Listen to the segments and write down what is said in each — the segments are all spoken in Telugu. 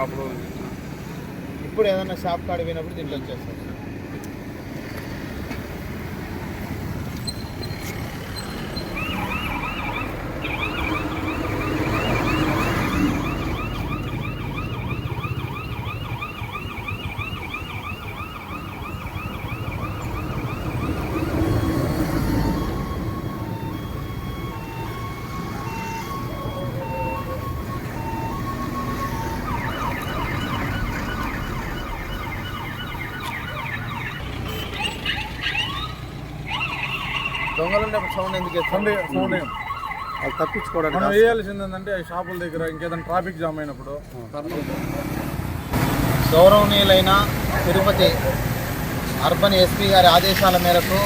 షాప్లో ఇప్పుడు ఏదైనా షాప్ కాడ పోయినప్పుడు దీంట్లో వచ్చేస్తారు దొంగలు సౌండ్ ఎందుకు సౌండ్? సౌండ్ ఏం? వాళ్ళు తప్పించుకోవడానికి మనం వేయాల్సింది ఏంటంటే షాపుల దగ్గర ఇంకేదైనా ట్రాఫిక్ జామ్ అయినప్పుడు గౌరవనీయులైన తిరుపతి అర్బన్ ఎస్పీ గారి ఆదేశాల మేరకు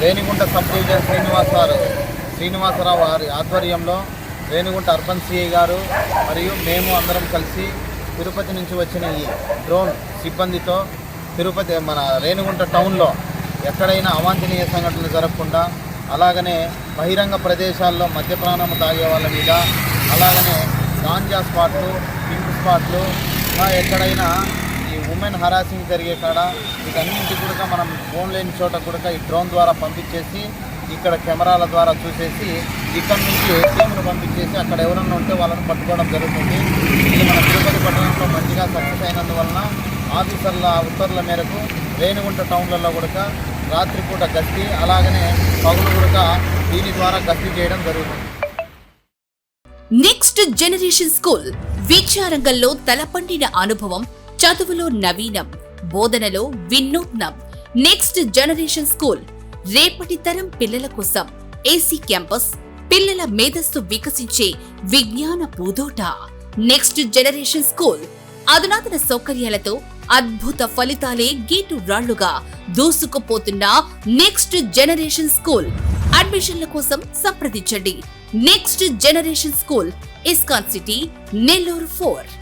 రేణిగుంట సబ్ డివిజన్ శ్రీనివాస్ గారు శ్రీనివాసరావు వారి ఆధ్వర్యంలో రేణిగుంట అర్బన్ సిఐ గారు మరియు మేము అందరం కలిసి తిరుపతి నుంచి వచ్చిన ఈ డ్రోన్ సిబ్బందితో తిరుపతి మన రేణిగుంట టౌన్లో ఎక్కడైనా అవాంఛనీయ సంఘటనలు జరగకుండా అలాగనే బహిరంగ ప్రదేశాల్లో మద్యపానం తాగే వాళ్ళ మీద అలాగనే గాంజా స్పాట్లు పింక్ స్పాట్లు ఇంకా ఎక్కడైనా ఈ ఉమెన్ హరాసింగ్ జరిగే కాడ వీటన్నింటి కూడా మనం ఫోన్ లేని చోట కూడా ఈ డ్రోన్ ద్వారా పంపించేసి ఇక్కడ కెమెరాల ద్వారా చూసేసి ఇక్కడ నుంచి టీంను పంపించేసి అక్కడ ఎవరన్నా ఉంటే వాళ్ళని పట్టుకోవడం జరుగుతుంది. ఇది మన తిరుపతి పట్టణంలో మంచిగా సక్సెస్ అయినందువలన ఆఫీసర్ల ఉత్తర్వుల మేరకు రేణిగుంట టౌన్లలో కూడా రాత్రిపూట గస్తీ అలాగనే పగులు కూడా దీని ద్వారా గస్తీ చేయడం జరుగుతుంది. Next generation school. విద్యారంగంలో తలపండిన అనుభవం చదువులో నవీనం బోధనలో వినూత్నం. Next generation school. రేపటి తరం పిల్లల కోసం ఏసీ క్యాంపస్ పిల్లల మేధస్సు వికసించే విజ్ఞాన పూదోట. Next generation school. అధునాతన సౌకర్యాలతో అద్భుత ఫలితాలే గీటు రాళ్ళుగా దూసుకుపోతున్న నెక్స్ట్ జనరేషన్ స్కూల్ అడ్మిషన్ల కోసం సంప్రదించండి. Next generation school ISKCON city Nellore four